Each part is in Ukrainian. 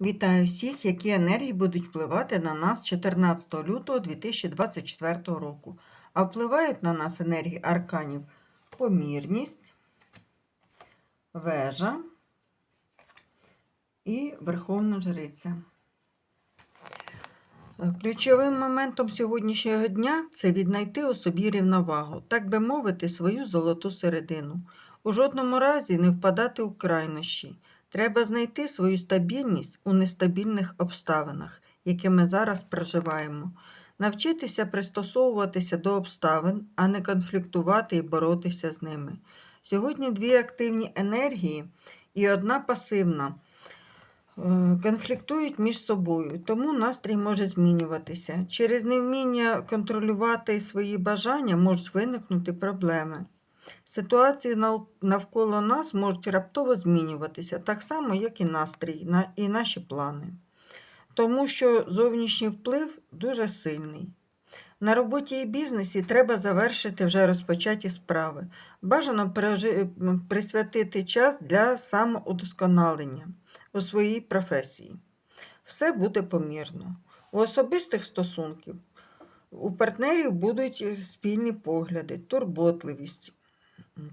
Вітаю всіх, які енергії будуть впливати на нас 14 лютого 2024 року. А впливають на нас енергії арканів помірність, вежа і Верховна Жриця. Ключовим моментом сьогоднішнього дня це віднайти у собі рівновагу, так би мовити, свою золоту середину. У жодному разі не впадати у крайнощі. Треба знайти свою стабільність у нестабільних обставинах, які ми зараз проживаємо. Навчитися пристосовуватися до обставин, а не конфліктувати і боротися з ними. Сьогодні дві активні енергії і одна пасивна е, конфліктують між собою, тому настрій може змінюватися. Через невміння контролювати свої бажання можуть виникнути проблеми. Ситуації навколо нас можуть раптово змінюватися, так само, як і настрій і наші плани. Тому що зовнішній вплив дуже сильний. На роботі і бізнесі треба завершити вже розпочаті справи. Бажано присвятити час для самоудосконалення у своїй професії. Все буде помірно. У особистих стосунків у партнерів будуть спільні погляди, турботливість,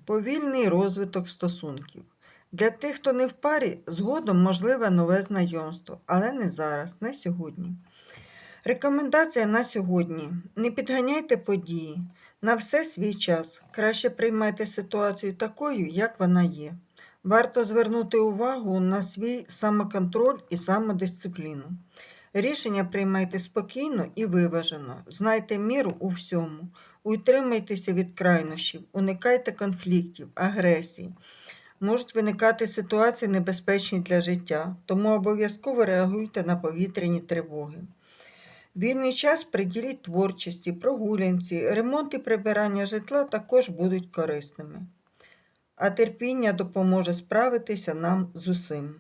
повільний розвиток стосунків. Для тих, хто не в парі, згодом можливе нове знайомство, але не зараз, не сьогодні. Рекомендація на сьогодні: не підганяйте події. На все свій час. Краще приймайте ситуацію такою, як вона є. Варто звернути увагу на свій самоконтроль і самодисципліну. Рішення приймайте спокійно і виважено. Знайте міру у всьому. Утримайтеся від крайнощів, уникайте конфліктів, агресії. Можуть виникати ситуації небезпечні для життя, тому обов'язково реагуйте на повітряні тривоги. Вільний час приділіть творчості, прогулянці, ремонт і прибирання житла також будуть корисними. А терпіння допоможе справитися нам з усім.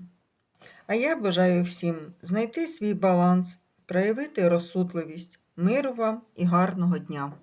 А я бажаю всім знайти свій баланс, проявити розсудливість, миру вам і гарного дня!